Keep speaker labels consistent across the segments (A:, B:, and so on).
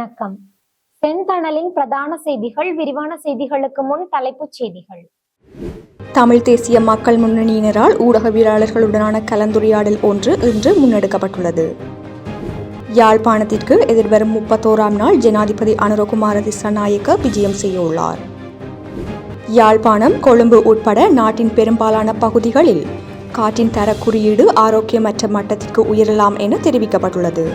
A: வணக்கம். செந்தணலின் பிரதான செய்திகள் விரிவான செய்திகளுக்கு முன் தலைப்புச் செய்திகள்.
B: தமிழ் தேசிய மக்கள் முன்னணியினரால் ஊடகவியலாளர்களுடனான கலந்துரையாடல் ஒன்று இன்று முன்னெடுக்கப்பட்டுள்ளது. யாழ்ப்பாணத்திற்கு எதிர்வரும் முப்பத்தோராம் நாள் ஜனாதிபதி அனுரகுமார திசாநாயக்க விஜயம் செய்யுள்ளார் யாழ்ப்பாணம் கொழும்பு உட்பட நாட்டின் பெரும்பாலான பகுதிகளில் காற்றின் தர குறியீடு ஆரோக்கியமற்ற மட்டத்திற்கு உயரலாம் என தெரிவிக்கப்பட்டுள்ளது.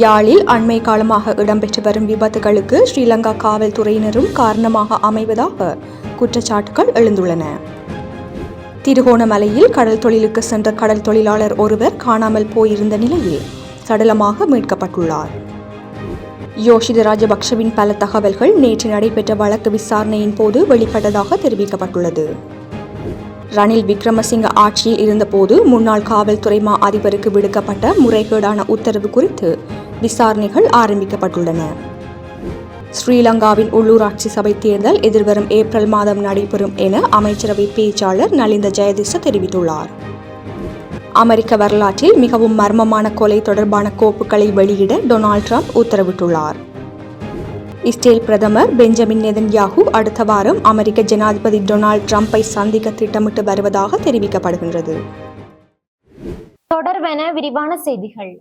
B: யாழில் அண்மை காலமாக இடம்பெற்று வரும் விபத்துகளுக்கு ஸ்ரீலங்கா காவல்துறையினரும் காரணமாக அமைவதாக குற்றச்சாட்டுகள் எழுந்துள்ளன. திருகோணமலையில் கடல் தொழிலுக்கு சென்ற கடல் தொழிலாளர் ஒருவர் காணாமல் போயிருந்த நிலையில் சடலமாக மீட்கப்பட்டுள்ளார். யோஷித ராஜபக்ஷவின் பல தகவல்கள் நேற்று நடைபெற்ற வழக்கு விசாரணையின் போது வெளிப்பட்டதாக தெரிவிக்கப்பட்டுள்ளது. ரணில் விக்ரமசிங்க ஆட்சியில் இருந்தபோது முன்னாள் காவல்துறை மா அதிபருக்கு விடுக்கப்பட்ட முறைகேடான உத்தரவு குறித்து விசாரணைகள் ஆரம்பிக்கப்பட்டுள்ளன. ஸ்ரீலங்காவின் உள்ளூராட்சி சபை தேர்தல் எதிர்வரும் ஏப்ரல் மாதம் நடைபெறும் என அமைச்சரவை பேச்சாளர் நலிந்த ஜெயதிச தெரிவித்துள்ளார். அமெரிக்க வரலாற்றில் மிகவும் மர்மமான கொலை தொடர்பான கோப்புகளை வெளியிட டொனால்ட் ட்ரம்ப் உத்தரவிட்டுள்ளார். இஸ்ரேல் பிரதமர் பெஞ்சமின் நெதன்யாகு அடுத்த வாரம் அமெரிக்க ஜனாதிபதி டொனால்ட் ட்ரம்பை சந்திக்க திட்டமிட்டு வருவதாக தெரிவிக்கப்படுகின்றது.
A: தொடர்வென விரிவான செய்திகள்.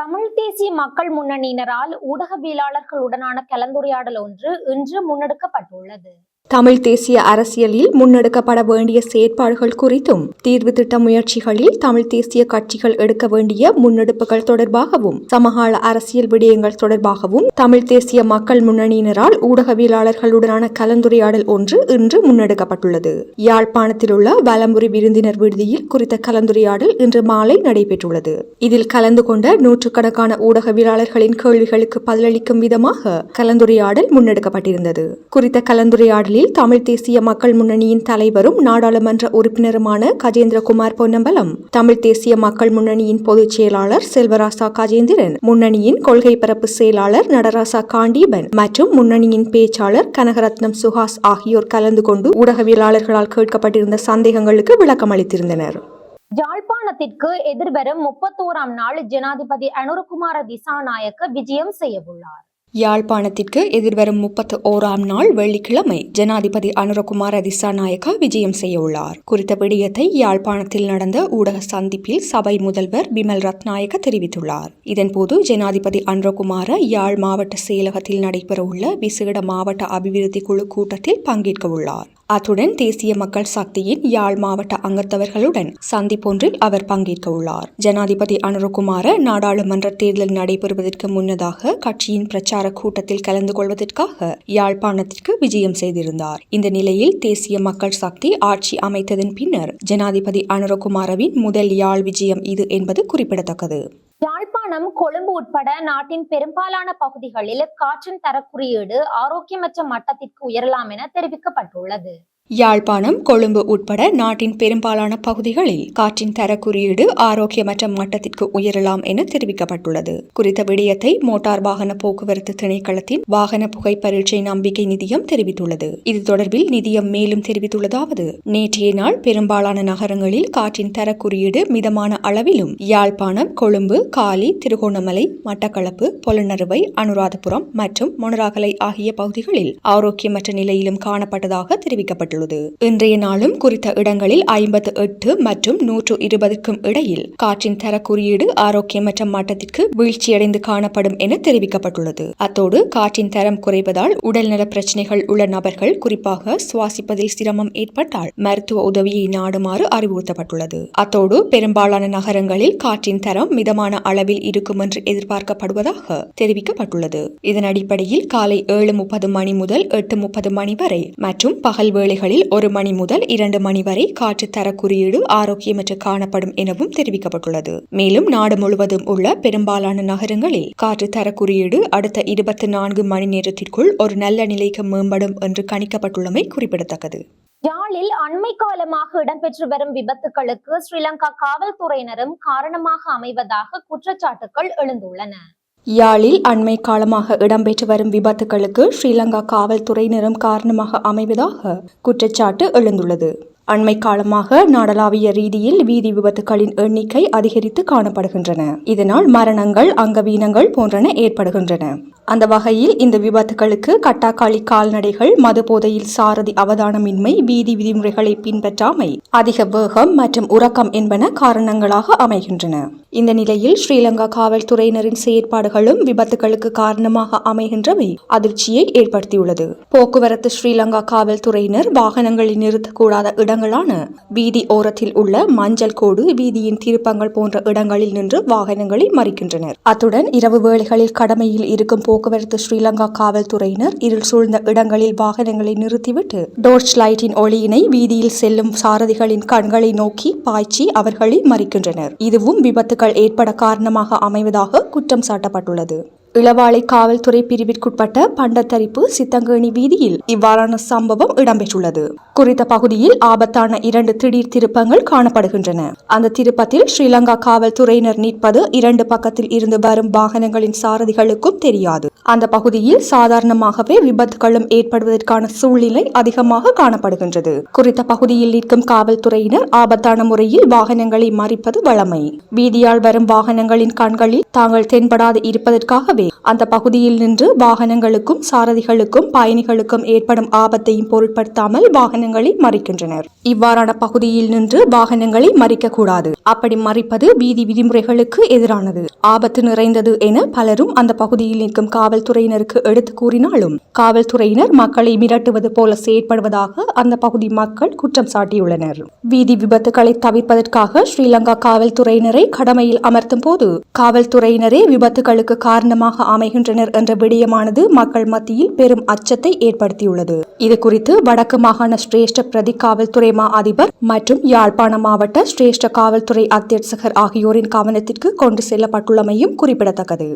A: தமிழ் தேசிய மக்கள் முன்னணியினரால் ஊடகவியலாளர்களுடனான கலந்துரையாடல் ஒன்று இன்று முன்னெடுக்கப்பட்டுள்ளது.
B: தமிழ் தேசிய அரசியலில் முன்னெடுக்கப்பட வேண்டிய செயற்பாடுகள் குறித்தும் தீர்வு திட்ட முயற்சிகளில் தமிழ் தேசிய கட்சிகள் எடுக்க வேண்டிய முன்னெடுப்புகள் தொடர்பாகவும் சமகால அரசியல் விடயங்கள் தொடர்பாகவும் தமிழ் தேசிய மக்கள் முன்னணியினரால் ஊடகவியலாளர்களுடனான கலந்துரையாடல் ஒன்று இன்று முன்னெடுக்கப்பட்டுள்ளது. யாழ்ப்பாணத்தில் உள்ள வலம்புரி விருந்தினர் விடுதியில் குறித்த கலந்துரையாடல் இன்று மாலை நடைபெற்றுள்ளது. இதில் கலந்து கொண்ட நூற்றுக்கணக்கான ஊடகவியலாளர்களின் கேள்விகளுக்கு பதிலளிக்கும் விதமாக கலந்துரையாடல் முன்னெடுக்கப்பட்டிருந்தது. குறித்த கலந்துரையாடலில் தமிழ் தேசிய மக்கள் முன்னணியின் தலைவரும் நாடாளுமன்ற உறுப்பினருமான கஜேந்திரகுமார் பொன்னம்பலம் தமிழ் தேசிய மக்கள் முன்னணியின் பொதுச் செயலாளர் செல்வராசா கஜேந்திரன் முன்னணியின் கொள்கை பரப்பு செயலாளர் நடராசா காண்டீபன் மற்றும் முன்னணியின் பேச்சாளர் கனகரத்னம் சுஹாஸ் ஆகியோர் கலந்து கொண்டு ஊடகவியலாளர்களால் கேட்கப்பட்டிருந்த சந்தேகங்களுக்கு விளக்கம் அளித்திருந்தனர்.
A: யாழ்ப்பாணத்திற்கு எதிர்வரும் முப்பத்தோராம் நாள் ஜனாதிபதி அனுரகுமார திசாநாயக்க விஜயம் செய்யவுள்ளார்.
B: யாழ்ப்பாணத்திற்கு எதிர்வரும் முப்பத்து ஓராம் நாள் வெள்ளிக்கிழமை ஜனாதிபதி அனுரகுமார திசாநாயக்கா விஜயம் செய்ய உள்ளார். குறித்த விடயத்தை யாழ்ப்பாணத்தில் நடந்த ஊடக சந்திப்பில் சபை முதல்வர் பிமல் ரத்நாயக்க தெரிவித்துள்ளார். இதன்போது ஜனாதிபதி அனுரகுமார யாழ் மாவட்ட செயலகத்தில் நடைபெறவுள்ள விசேட மாவட்ட அபிவிருத்தி குழு கூட்டத்தில் பங்கேற்க உள்ளார். அத்துடன் தேசிய மக்கள் சக்தியின் யாழ் மாவட்ட அங்கத்தவர்களுடன் சந்திப்பொன்றில் அவர் பங்கேற்க உள்ளார். ஜனாதிபதி அனுரகுமார நாடாளுமன்ற தேர்தல் நடைபெறுவதற்கு முன்னதாக கட்சியின் பிரச்சார கூட்டத்தில் கலந்து கொள்வதற்காக யாழ்ப்பாணத்திற்கு விஜயம் செய்திருந்தார். இந்த நிலையில் தேசிய மக்கள் சக்தி ஆட்சி அமைத்ததன் பின்னர் ஜனாதிபதி அனுரகுமாரவின் முதல் யாழ் விஜயம் இது என்பது குறிப்பிடத்தக்கது.
A: யாழ்ப்பாணம் கொழும்பு உட்பட நாட்டின் பெரும்பாலான பகுதிகளில் காற்றின் தரக்குறியீடு ஆரோக்கியமற்ற மட்டத்திற்கு உயரலாம் என தெரிவிக்கப்பட்டுள்ளது.
B: யாழ்ப்பாணம் கொழும்பு உட்பட நாட்டின் பெரும்பாலான பகுதிகளில் காற்றின் தர குறியீடு ஆரோக்கியமற்ற மட்டத்திற்கு உயரலாம் என தெரிவிக்கப்பட்டுள்ளது. குறித்த விடயத்தை மோட்டார் வாகன போக்குவரத்து திணைக்களத்தின் வாகன புகை பரீட்சை நம்பிக்கை நிதியம் தெரிவித்துள்ளது. இது தொடர்பில் நிதியம் மேலும் தெரிவித்துள்ளதாவது நேற்றைய நாள் பெரும்பாலான நகரங்களில் காற்றின் தர குறியீடு மிதமான அளவிலும் யாழ்ப்பாணம் கொழும்பு காலி திருகோணமலை மட்டக்களப்பு பொலனறுவை அனுராதபுரம் மற்றும் மொனராகலை ஆகிய பகுதிகளில் ஆரோக்கியமற்ற நிலையிலும் காணப்பட்டதாக தெரிவிக்கப்பட்டுள்ளது. இன்றைய நாளும் குறித்த இடங்களில் ஐம்பத்து எட்டு மற்றும் நூற்று இருபதுக்கும் இடையில் காற்றின் தர குறியீடு ஆரோக்கியமற்ற மட்டத்திற்கு வீழ்ச்சியடைந்து காணப்படும் என தெரிவிக்கப்பட்டுள்ளது. அத்தோடு காற்றின் தரம் குறைவதால் உடல்நல பிரச்சனைகள் உள்ள நபர்கள் குறிப்பாக சுவாசிப்பதில் சிரமம் ஏற்பட்டால் மருத்துவ உதவியை நாடுமாறு அறிவுறுத்தப்பட்டுள்ளது. அத்தோடு பெரும்பாலான நகரங்களில் காற்றின் தரம் மிதமான அளவில் இருக்கும் என்று எதிர்பார்க்கப்படுவதாக தெரிவிக்கப்பட்டுள்ளது. இதன் அடிப்படையில் காலை ஏழு முப்பது மணி முதல் எட்டு முப்பது மணி வரை மற்றும் பகல் வேளைகளில் ஒரு மணி முதல் இரண்டு மணி வரை காற்று தர குறியீடு ஆரோக்கியமற்று காணப்படும் எனவும் தெரிவிக்கப்பட்டுள்ளது. மேலும் நாடு முழுவதும் உள்ள பெரும்பாலான நகரங்களில் காற்று தர குறியீடு அடுத்த இருபத்தி நான்கு மணி நேரத்திற்குள் ஒரு நல்ல நிலைக்கு மேம்படும் என்று கணிக்கப்பட்டுள்ளமை குறிப்பிடத்தக்கது.
A: யாழில் அண்மை காலமாக இடம்பெற்று வரும் விபத்துகளுக்கு ஸ்ரீலங்கா காவல்துறையினரும் காரணமாக அமைவதாக குற்றச்சாட்டுகள் எழுந்துள்ளன.
B: யாழில் அண்மை காலமாக இடம்பெற்று வரும் விபத்துகளுக்கு ஸ்ரீலங்கா காவல்துறையினரும் காரணமாக அமைவதாக குற்றச்சாட்டு எழுந்துள்ளது. அண்மை காலமாக நாடளாவிய ரீதியில் வீதி விபத்துகளின் எண்ணிக்கை அதிகரித்து காணப்படுகின்றன. இதனால் மரணங்கள் அங்கவீனங்கள் போன்றன ஏற்படுகின்றன. அந்த வகையில் இந்த விபத்துகளுக்கு கட்டாக்காளி கால்நடைகள் மது போதையில் சாரதி அவதானமின்மை வீதி விதிமுறைகளை பின்பற்றாமை அதிக வேகம் மற்றும் உறக்கம் என்பன காரணங்களாக அமைகின்றன. இந்த நிலையில் ஸ்ரீலங்கா காவல்துறையினரின் செயற்பாடுகளும் விபத்துகளுக்கு காரணமாக அமைகின்றவை அதிர்ச்சியை ஏற்படுத்தியுள்ளது. போக்குவரத்து ஸ்ரீலங்கா காவல்துறையினர் வாகனங்களை நிறுத்தக்கூடாத இடங்களான வீதி ஓரத்தில் உள்ள மஞ்சள் கோடு வீதியின் திருப்பங்கள் போன்ற இடங்களில் நின்று வாகனங்களை மறிக்கின்றனர். அத்துடன் இரவு வேளைகளில் கடமையில் இருக்கும் போக்குவரத்து ஸ்ரீலங்கா காவல்துறையினர் இருள் சூழ்ந்த இடங்களில் வாகனங்களை நிறுத்திவிட்டு டோர்ச் லைட்டின் ஒளியினை வீதியில் செல்லும் சாரதிகளின் கண்களை நோக்கி பாய்ச்சி அவர்களை மறிக்கின்றனர். இதுவும் விபத்துகள் ஏற்பட காரணமாக அமைவதாக குற்றம் சாட்டப்பட்டுள்ளது. இளவாலை காவல்துறை பிரிவிற்குட்பட்ட பண்டத்தரிப்பு சித்தங்கேணி வீதியில் இவ்வாறான சம்பவம் இடம்பெற்றுள்ளது. குறித்த பகுதியில் ஆபத்தான இரண்டு திடீர் திருப்பங்கள் காணப்படுகின்றன. அந்த திருப்பத்தில் ஸ்ரீலங்கா காவல்துறையினர் நிற்பது இரண்டு பக்கத்தில் இருந்து வரும் வாகனங்களின் சாரதிகளுக்கும் தெரியாது. அந்த பகுதியில் சாதாரணமாகவே விபத்துகளும் ஏற்படுவதற்கான சூழ்நிலை அதிகமாக காணப்படுகின்றது. குறித்த பகுதியில் நிற்கும் காவல்துறையினர் ஆபத்தான முறையில் வாகனங்களை மறிப்பது வழமை. வீதியால் வரும் வாகனங்களின் கண்களில் தாங்கள் தென்படாது இருப்பதற்காக இருப்பதற்காகவே அந்த பகுதியில் நின்று வாகனங்களுக்கும் சாரதிகளுக்கும் பயணிகளுக்கும் ஏற்படும் ஆபத்தையும் பொருட்படுத்தாமல் வாகனங்களை மறிக்கின்றனர். இவ்வாறான பகுதியில் நின்று வாகனங்களை மறிக்க கூடாது அப்படி மறிப்பது வீதி விதிமுறைகளுக்கு எதிரானது. ஆபத்து நிறைந்தது என பலரும் அந்த பகுதியில் நிற்கும் காவல்துறையினருக்கு எடுத்து கூறினாலும் காவல்துறையினர் மக்களை மிரட்டுவது போல செயற்படுவதாக அந்த பகுதி மக்கள் குற்றம் சாட்டியுள்ளனர். வீதி விபத்துகளை தவிர்ப்பதற்காக ஸ்ரீலங்கா காவல்துறையினரை கடமையில் அமர்த்தும் போது காவல்துறையினரே விபத்துகளுக்கு காரணமாக அமைகின்றனர் என்ற விடயமானது மக்கள் மத்தியில் பெரும் அச்சத்தை ஏற்படுத்தியுள்ளது. இது குறித்து வடக்கு மாகாண சிரேஷ்ட பிரதி காவல்துறை மா அதிபர் மற்றும் யாழ்ப்பாண மாவட்ட சிரேஷ்ட காவல்துறை அத்தியட்சகர் ஆகியோரின் கவனத்திற்கு கொண்டு செல்லப்பட்டுள்ளமையும் குறிப்பிடத்தக்கது.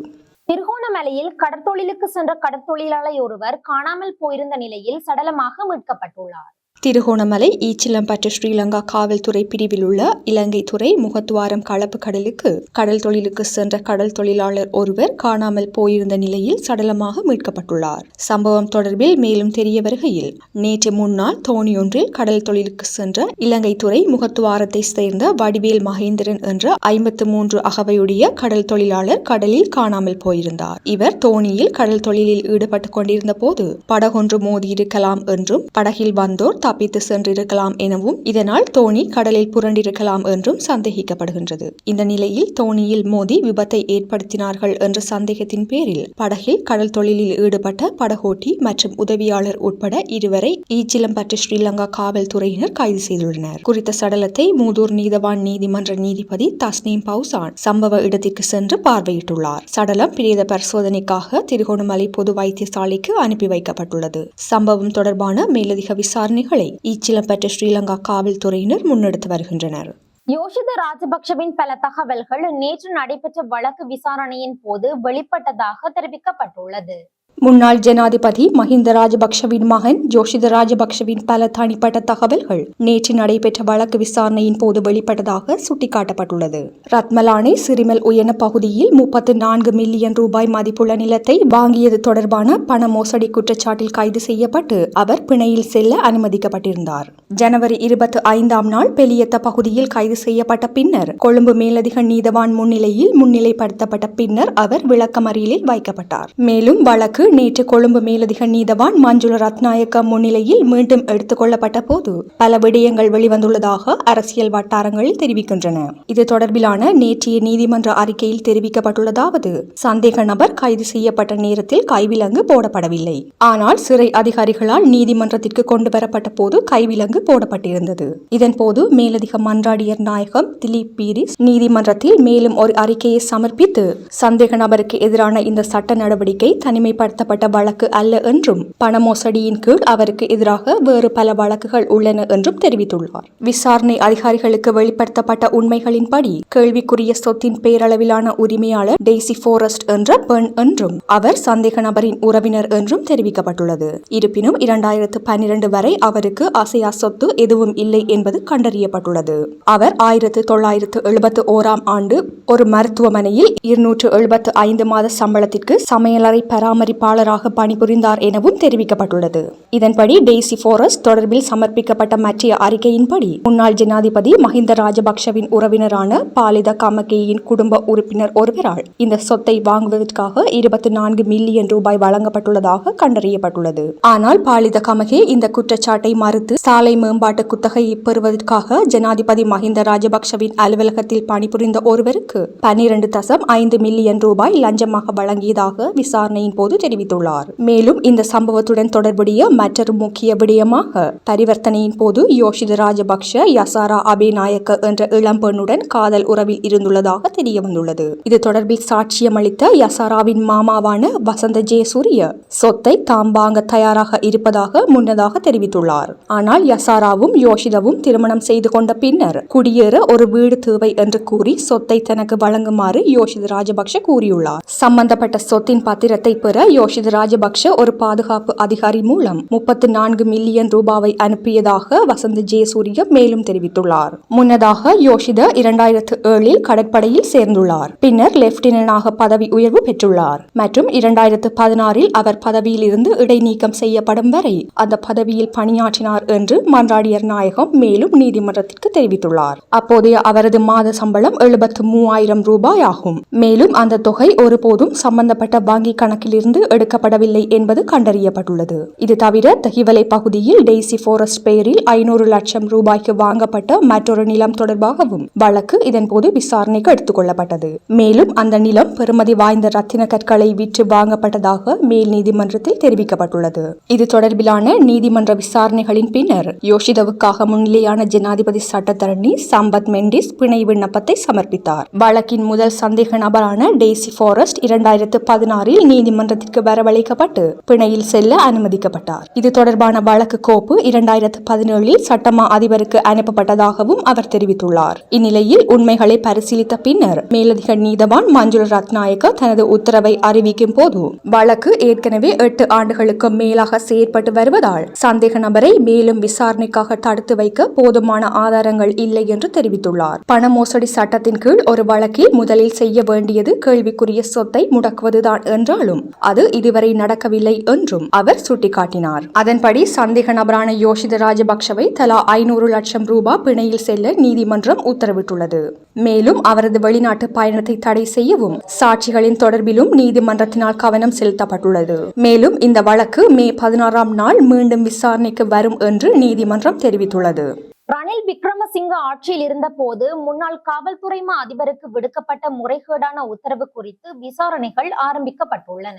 A: திருகோணமலையில் கடற்தொழிலுக்கு சென்ற கடற்தொழிலாளர் ஒருவர் காணாமல் போயிருந்த நிலையில் சடலமாக மீட்கப்பட்டுள்ளார்.
B: திருகோணமலை ஈச்சிலம்பட்டு ஸ்ரீலங்கா காவல்துறை பிரிவில் உள்ள இலங்கை துறை முகத்துவாரம் களப்பு கடலுக்கு கடல் தொழிலுக்கு சென்ற கடல் தொழிலாளர் ஒருவர் காணாமல் போயிருந்த நிலையில் சடலமாக மீட்கப்பட்டுள்ளார். சம்பவம் தொடர்பில் மேலும் தெரிய வருகையில் நேற்று முன்னாள் தோணியொன்றில் கடல் தொழிலுக்கு சென்ற இலங்கை துறை முகத்துவாரத்தை சேர்ந்த வடிவேல் மகேந்திரன் என்ற ஐம்பத்து மூன்று அகவையுடைய கடல் தொழிலாளர் கடலில் காணாமல் போயிருந்தார். இவர் தோணியில் கடல் தொழிலில் ஈடுபட்டுக் கொண்டிருந்த போது படகொன்று மோதியிருக்கலாம் என்றும் படகில் வந்தோர் தப்பித்து சென்றிருக்கலாம் எனவும் இதனால் தோணி கடலில் புரண்டிருக்கலாம் என்றும் சந்தேகிக்கப்படுகின்றது. இந்த நிலையில் தோணியில் மோதி விபத்தை ஏற்படுத்தினார்கள் என்ற சந்தேகத்தின் பேரில் படகில் கடல் தொழிலில் ஈடுபட்ட படகோட்டி மற்றும் உதவியாளர் உட்பட இருவரை ஈச்சிலம்பட்டு ஸ்ரீலங்கா காவல்துறையினர் கைது செய்துள்ளனர். குறித்த சடலத்தை மூதூர் நீதவான் நீதிமன்ற நீதிபதி தஸ்னீம் பவுசான் சம்பவ இடத்திற்கு சென்று பார்வையிட்டுள்ளார். சடலம் பிரேத பரிசோதனைக்காக திருகோணமலை பொது வைத்தியசாலைக்கு அனுப்பி வைக்கப்பட்டுள்ளது. சம்பவம் தொடர்பான மேலதிக விசாரணைகளை ஈச்சிலம்பட்டு ஸ்ரீலங்கா காவல்துறையினர் முன்னெடுத்து வருகின்றனர்.
A: யோஷித ராஜபக்சவின் பல தகவல்கள் நேற்று நடைபெற்ற வழக்கு விசாரணையின் போது வெளிப்பட்டதாக தெரிவிக்கப்பட்டுள்ளது.
B: முன்னாள் ஜனாதிபதி மஹிந்த ராஜபக்ஷவின் மகன் ஜோஷித ராஜபக்ஷவின் பல தனிப்பட்ட தகவல்கள் நேற்று நடைபெற்ற வழக்கு விசாரணையின் போது வெளிப்பட்டதாக சுட்டிக்காட்டப்பட்டுள்ளது. ரத்மலானை சிறிமல் உயன பகுதியில் முப்பத்து நான்கு மில்லியன் ரூபாய் மதிப்புள்ள நிலத்தை வாங்கியது தொடர்பான பண மோசடி குற்றச்சாட்டில் கைது செய்யப்பட்டு அவர் பிணையில் செல்ல அனுமதிக்கப்பட்டிருந்தார். ஜனவரி இருபத்தி ஐந்தாம் நாள் பெலியத்த பகுதியில் கைது செய்யப்பட்ட பின்னர் கொழும்பு மேலதிக நீதவான் முன்னிலையில் முன்னிலைப்படுத்தப்பட்ட பின்னர் அவர் விளக்கமறியலில் வைக்கப்பட்டார். மேலும் வழக்கு நேற்று கொழும்பு மேலதிக நீதவான் மஞ்சுள ரத்நாயக்க முன்னிலையில் மீண்டும் எடுத்துக் கொள்ளப்பட்ட போது பல விடயங்கள் வெளிவந்துள்ளதாக அரசியல் வட்டாரங்களில் தெரிவிக்கின்றன. இது தொடர்பிலான நேற்றைய நீதிமன்ற அறிக்கையில் தெரிவிக்கப்பட்டுள்ளதாவது சந்தேக நபர் கைது செய்யப்பட்ட நேரத்தில் கைவிலங்கு போடப்படவில்லை. ஆனால் சிறை அதிகாரிகளால் நீதிமன்றத்திற்கு கொண்டு வரப்பட்ட போது கைவிலங்கு போடப்பட்டிருந்தது. இதன்போது மேலதிக மன்றாடியர் நாயகம் திலீப் பீரிஸ் நீதிமன்றத்தில் மேலும் ஒரு அறிக்கையை சமர்ப்பித்து சந்தேக நபருக்கு எதிரான இந்த சட்ட நடவடிக்கை தனிமைப்படுத்த தனிமைப்படுத்தப்பட்ட வழக்கு அல்ல என்றும் பண மோசடியின் கீழ் அவருக்கு எதிராக வேறு பல வழக்குகள் உள்ளன என்றும் தெரிவித்துள்ளார். விசாரணை அதிகாரிகளுக்கு வெளிப்படுத்தப்பட்ட உண்மைகளின்படி கேள்விக்குரிய சொத்தின் பேரளவிலான உரிமையாளர் டெய்சி போரஸ்ட் என்ற பெண் என்றும் அவர் சந்தேக நபரின் உறவினர் என்றும் தெரிவிக்கப்பட்டுள்ளது. இருப்பினும் இரண்டாயிரத்து பன்னிரண்டு வரை அவருக்கு அசையா சொத்து எதுவும் இல்லை என்பது கண்டறியப்பட்டுள்ளது. அவர் ஆயிரத்து தொள்ளாயிரத்து எழுபத்து ஓராம் ஆண்டு ஒரு மருத்துவமனையில் இருநூற்று எழுபத்து ஐந்து மாத சம்பளத்திற்கு சமையலறை பராமரிப்பு பொறுப்பாளராக பணிபுரிந்தார் எனவும் தெரிவிக்கப்பட்டுள்ளது. இதன்படி டெய்சி போரஸ் தொடர்பில் சமர்ப்பிக்கப்பட்ட மற்ற அறிக்கையின்படி முன்னாள் ஜனாதிபதி மஹிந்த ராஜபக்ஷவின் உறவினரான பாலித காமகேயின் குடும்ப உறுப்பினர் ஒருவரால் இந்த சொத்தை வாங்குவதற்காக இருபத்தி நான்கு மில்லியன் ரூபாய் வழங்கப்பட்டுள்ளதாக கண்டறியப்பட்டுள்ளது. ஆனால் பாலித கமகே இந்த குற்றச்சாட்டை மறுத்து சாலை மேம்பாட்டு குத்தகையை பெறுவதற்காக ஜனாதிபதி மஹிந்த ராஜபக்ஷவின் அலுவலகத்தில் பணிபுரிந்த ஒருவருக்கு பன்னிரண்டு தசம் ஐந்து மில்லியன் ரூபாய் லஞ்சமாக வழங்கியதாக விசாரணையின் போது தெரிவித்துள்ளார். மேலும் இந்த சம்பவத்துடன் தொடர்புடைய மற்றொரு முக்கிய விடயமாக பரிவர்த்தனையின் போது யோஷித ராஜபக்ஷ யசாரா அபிநாயக்க என்ற இளம்பெண்ணுடன் காதல் உறவில் இருந்துள்ளதாக தெரிய வந்துள்ளது இது தொடர்பில் சாட்சியமளித்த யசாராவின் மாமாவான வசந்த ஜெயசூரிய சொத்தை தாம் வாங்க தயாராக இருப்பதாக முன்னதாக தெரிவித்துள்ளார். ஆனால் யசாராவும் யோஷிதவும் திருமணம் செய்து கொண்ட பின்னர் குடியேற ஒரு வீடு தேவை என்று கூறி சொத்தை தனக்கு வழங்குமாறு யோஷித ராஜபக்ஷ கூறியுள்ளார். சம்பந்தப்பட்ட சொத்தின் பத்திரத்தை பெற யோஷித் ராஜபக்ஷ ஒரு பாதுகாப்பு அதிகாரி மூலம் முப்பத்து நான்கு மில்லியன் ரூபாவை அனுப்பியதாக வசந்த ஜெயசூரிய மேலும் தெரிவித்துள்ளார். முன்னதாக யோஷித இரண்டாயிரத்து ஏழில் கடற்படையில் சேர்ந்துள்ளார். பின்னர் லெப்டினன்டாக பதவி உயர்வு பெற்றுள்ளார். மற்றும் இரண்டாயிரத்து பதினாறில் அவர் பதவியில் இருந்து இடைநீக்கம் செய்யப்படும் வரை அந்த பதவியில் பணியாற்றினார் என்று மன்றாடியர் நாயகம் மேலும் நீதிமன்றத்திற்கு தெரிவித்துள்ளார். அப்போதைய அவரது மாத சம்பளம் எழுபத்து மூவாயிரம் ரூபாய் ஆகும் மேலும் அந்த தொகை ஒருபோதும் சம்பந்தப்பட்ட வங்கி கணக்கிலிருந்து எடுக்கப்படவில்லை என்பது கண்டறியப்பட்டுள்ளது. இது தவிர தகிவலை பகுதியில் டெய்சி ஃபாரஸ்ட் பெயரில் ஐநூறு லட்சம் ரூபாய்க்கு வாங்கப்பட்ட மற்றொரு நிலம் தொடர்பாகவும் வழக்கு இதன்போது விசாரணைக்கு எடுத்துக் கொள்ளப்பட்டது மேலும் அந்த நிலம் பெறுமதி வாய்ந்த ரத்தின கற்களை விற்று வாங்கப்பட்டதாக மேல் நீதிமன்றத்தில் தெரிவிக்கப்பட்டுள்ளது. இது தொடர்பிலான நீதிமன்ற விசாரணைகளின் பின்னர் யோஷிதவுக்காக முன்னிலையான ஜனாதிபதி சட்டத்தரணி சம்பத் மெண்டிஸ் பிணை விண்ணப்பத்தை சமர்ப்பித்தார். வழக்கின் முதல் சந்தேக நபரான டெய்சி ஃபாரஸ்ட் இரண்டாயிரத்து பதினாறில் நீதிமன்றத்திற்கு வரவழைக்கப்பட்டு பிணையில் செல்ல அனுமதிக்கப்பட்டார். இது தொடர்பான வழக்கு கோப்பு இரண்டாயிரத்து பதினேழில் சட்டமா அதிபருக்கு அனுப்பப்பட்டதாகவும் அவர் தெரிவித்துள்ளார். இந்நிலையில் உண்மைகளை பரிசீலித்த பின்னர் மேலதிக நீதவான் மஞ்சுள ரத்நாயக்க தனது உத்தரவை அறிவிக்கும் போது வழக்கு ஏற்கனவே எட்டு ஆண்டுகளுக்கு மேலாக செயற்பட்டு வருவதால் சந்தேக நபரை மேலும் விசாரணைக்காக தடுத்து வைக்க போதுமான ஆதாரங்கள் இல்லை என்று தெரிவித்துள்ளார். பண மோசடி சட்டத்தின் கீழ் ஒரு வழக்கில் முதலில் செய்ய வேண்டியது கேள்விக்குரிய சொத்தை முடக்குவதுதான் என்றாலும் அது இதுவரை நடக்கவில்லை என்றும் அவர் சுட்டிக்காட்டினார். அதன்படி சந்தேக நபரான யோஷித ராஜபக்ஷவை தலா ஐநூறு லட்சம் ரூபாய் பிணையில் செல்ல நீதிமன்றம் உத்தரவிட்டுள்ளது. மேலும் அவரது வெளிநாட்டு பயணத்தை தடை செய்யவும் சாட்சிகளின் தொடர்பிலும் நீதிமன்றத்தினால் கவனம் செலுத்தப்பட்டுள்ளது. மேலும் இந்த வழக்கு மே பதினாறாம் நாள் மீண்டும் விசாரணைக்கு வரும் என்று நீதிமன்றம் தெரிவித்துள்ளது.
A: ரணில் விக்ரமசிங்க ஆட்சியில் இருந்தபோது முன்னாள் காவல்துறை மா அதிபருக்கு விடுக்கப்பட்ட முறைகேடான உத்தரவு குறித்து விசாரணைகள் ஆரம்பிக்கப்பட்டுள்ளன.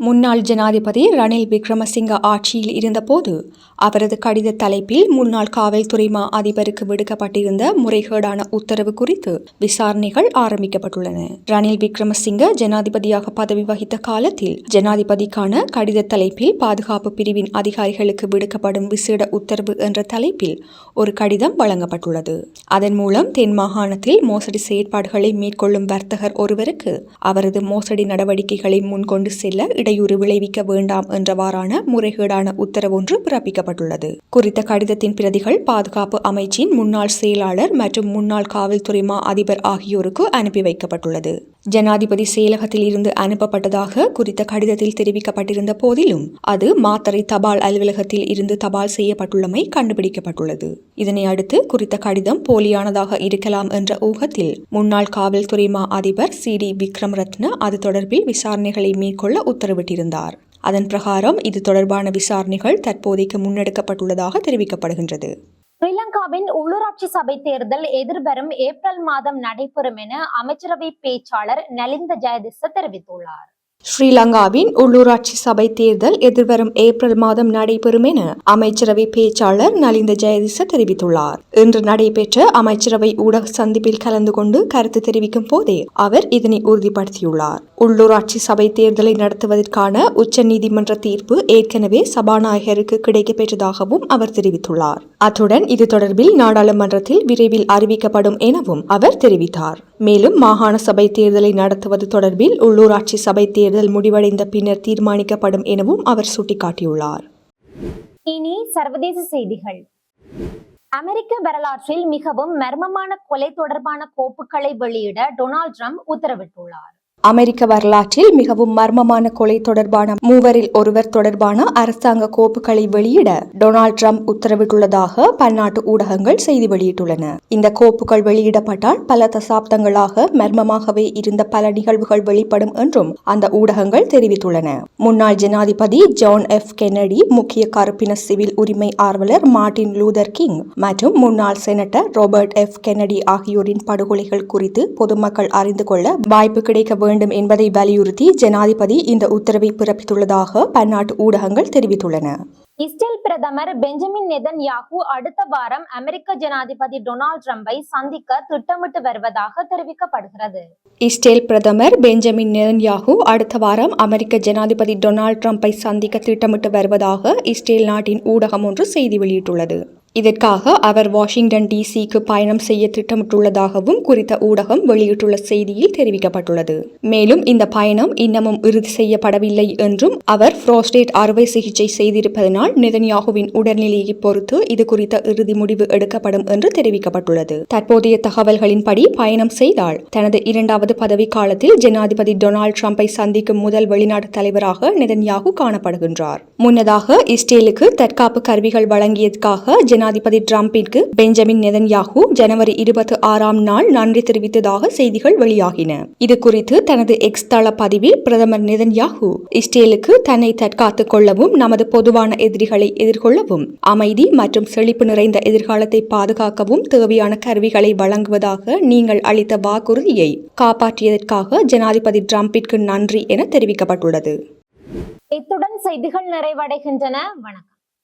B: முன்னாள் ஜனாதிபதி ரணில் விக்ரமசிங்க ஆட்சியில் இருந்தபோது அவரது கடித தலைப்பில் முன்னாள் காவல்துறை மா அதிபருக்கு விடுக்கப்பட்டிருந்த முறைகேடான உத்தரவு குறித்து விசாரணைகள் ஆரம்பிக்கப்பட்டுள்ளன. ரணில் விக்ரமசிங்க ஜனாதிபதியாக பதவி வகித்த காலத்தில் ஜனாதிபதிக்கான கடித தலைப்பில் பாதுகாப்பு பிரிவின் அதிகாரிகளுக்கு விடுக்கப்படும் விசேட உத்தரவு என்ற தலைப்பில் ஒரு கடிதம் வழங்கப்பட்டுள்ளது. அதன் மூலம் தென் மாகாணத்தில் மோசடி செயற்பாடுகளை மேற்கொள்ளும் வர்த்தகர் ஒருவருக்கு அவரது மோசடி நடவடிக்கைகளை முன்கொண்டு செல்ல இடையூறு விளைவிக்க வேண்டாம் என்றவாறான முறைகேடான உத்தரவொன்று பிறப்பிக்கப்பட்டுள்ளது. குறித்த கடிதத்தின் பிரதிகள் பாதுகாப்பு அமைச்சின் முன்னாள் செயலாளர் மற்றும் முன்னாள் காவல்துறை மா அதிபர் ஆகியோருக்கு அனுப்பி வைக்கப்பட்டுள்ளது. ஜனாதிபதி செயலகத்தில் இருந்து அனுப்பப்பட்டதாக குறித்த கடிதத்தில் தெரிவிக்கப்பட்டிருந்த போதிலும் அது மாத்தறை தபால் அலுவலகத்தில் இருந்து தபால் செய்யப்பட்டுள்ளமை கண்டுபிடிக்கப்பட்டுள்ளது. இதனை அடுத்து குறித்த கடிதம் போலியானதாக இருக்கலாம் என்ற ஊகத்தில் முன்னாள் காவல்துறை மா அதிபர் சி டி விக்ரம் ரத்ன அது தொடர்பில் விசாரணைகளை மேற்கொள்ள உத்தரவிட்டிருந்தார். அதன் பிரகாரம் இது தொடர்பான விசாரணைகள் தற்போதைக்கு முன்னெடுக்கப்பட்டுள்ளதாக தெரிவிக்கப்படுகின்றது.
A: ஸ்ரீலங்காவின் உள்ளூராட்சி சபை தேர்தல் எதிர்வரும் ஏப்ரல் மாதம் நடைபெறும் என அமைச்சரவை பேச்சாளர் நலிந்த ஜெயதிச தெரிவித்துள்ளார்.
B: ஸ்ரீலங்காவின் உள்ளூராட்சி சபை தேர்தல் எதிர்வரும் ஏப்ரல் மாதம் நடைபெறும் என அமைச்சரவை பேச்சாளர் நலிந்த ஜெயதிச தெரிவித்துள்ளார். இன்று நடைபெற்ற அமைச்சரவை ஊடக சந்திப்பில் கலந்து கொண்டு கருத்து தெரிவிக்கும் போதே அவர் இதனை உறுதிப்படுத்தியுள்ளார். உள்ளூராட்சி சபை தேர்தலை நடத்துவதற்கான உச்சநீதிமன்ற தீர்ப்பு ஏற்கனவே சபாநாயகருக்கு கிடைக்கப்பெற்றதாகவும் அவர் தெரிவித்துள்ளார். அத்துடன் இது தொடர்பில் நாடாளுமன்றத்தில் விரைவில் அறிவிக்கப்படும் எனவும் அவர் தெரிவித்தார். மேலும் மாகாண சபை தேர்தலை நடத்துவது தொடர்பில் உள்ளூராட்சி சபை தேர்தல் முடிவடைந்த பின்னர் தீர்மானிக்கப்படும் எனவும் அவர் சுட்டிக்காட்டியுள்ளார்.
A: இனி சர்வதேச செய்திகள். அமெரிக்க வரலாற்றில் மிகவும் மர்மமான கொலை தொடர்பான கோப்புகளை வெளியிட டொனால்ட் ட்ரம்ப் உத்தரவிட்டுள்ளார்.
B: அமெரிக்க வரலாற்றில் மிகவும் மர்மமான கொலை தொடர்பான மூவரில் ஒருவர் தொடர்பான அரசாங்க கோப்புகளை வெளியிட டொனால்ட் ட்ரம்ப் உத்தரவிட்டுள்ளதாக பன்னாட்டு ஊடகங்கள் செய்தி வெளியிட்டுள்ளன. இந்த கோப்புகள் வெளியிடப்பட்டால் பல தசாப்தங்களாக மர்மமாகவே இருந்த பல நிகழ்வுகள் வெளிப்படும் என்றும் அந்த ஊடகங்கள் தெரிவித்துள்ளன. முன்னாள் ஜனாதிபதி ஜான் எஃப் கென்னடி முக்கிய கருப்பின சிவில் உரிமை ஆர்வலர் மார்டின் லூதர் கிங் மற்றும் முன்னாள் செனட்டர் ராபர்ட் எஃப் கென்னடி ஆகியோரின் படுகொலைகள் குறித்து பொதுமக்கள் அறிந்து கொள்ள வாய்ப்பு கிடைக்க வேண்டும் என்பதை வலியுறுத்தி ஜனாதிபதி இந்த உத்தரவை பிறப்பித்துள்ளதாக பன்னாட்டு ஊடகங்கள் தெரிவித்துள்ளன.
A: இஸ்ரேல் பிரதமர் பெஞ்சமின் நெதன்யாகு அடுத்த வாரம் அமெரிக்க ஜனாதிபதி டொனால்ட் ட்ரம்பை சந்திக்க திட்டமிட்டு வருவதாக தெரிவிக்கப்படுகிறது.
B: இஸ்ரேல் பிரதமர் பெஞ்சமின் நெதன்யாகு அடுத்த வாரம் அமெரிக்க ஜனாதிபதி டொனால்ட் ட்ரம்பை சந்திக்க திட்டமிட்டு வருவதாக இஸ்ரேல் நாட்டின் ஊடகம் ஒன்று செய்தி வெளியிட்டுள்ளது. இதற்காக அவர் வாஷிங்டன் டிசிக்கு பயணம் செய்ய திட்டமிட்டுள்ளதாகவும் குறித்த ஊடகம் வெளியிட்டுள்ள செய்தியில் தெரிவிக்கப்பட்டுள்ளது. மேலும் இந்த பயணம் இன்னமும் இறுதி செய்யப்படவில்லை என்றும் அவர் புரோஸ்டேட் அறுவை சிகிச்சை செய்திருப்பதனால் நிதன்யாகுவின் உடல்நிலையை பொறுத்து இது குறித்த இறுதி முடிவு எடுக்கப்படும் என்று தெரிவிக்கப்பட்டுள்ளது. தற்போதைய தகவல்களின்படி பயணம் செய்தால் தனது இரண்டாவது பதவி காலத்தில் ஜனாதிபதி டொனால்ட் டிரம்பை சந்திக்கும் முதல் வெளிநாட்டு தலைவராக நிதன்யாகு காணப்படுகின்றார். முன்னதாக இஸ்ரேலுக்கு தற்காப்பு கருவிகள் வழங்கியதற்காக ஜன ஜனாதிபதி டிரம்பிற்கு பெஞ்சமின் நெதன்யாகு ஜனவரி இருபத்தி ஆறாம் நாள் நன்றி தெரிவித்ததாக செய்திகள் வெளியாகின. இது குறித்து தனது எக்ஸ் தள பதிவில் பிரதமர் நெதன்யாகு இஸ்ரேலுக்கு தன்னை தற்காத்துக் கொள்ளவும் நமது பொதுவான எதிரிகளை எதிர்கொள்ளவும் அமைதி மற்றும் செழிப்பு நிறைந்த எதிர்காலத்தை பாதுகாக்கவும் தேவையான கருவிகளை வழங்குவதாக நீங்கள் அளித்த வாக்குறுதியை காப்பாற்றியதற்காக ஜனாதிபதி டிரம்பிற்கு நன்றி என தெரிவிக்கப்பட்டுள்ளது.
A: இத்துடன் செய்திகள் நிறைவடைகின்றன. வணக்கம்.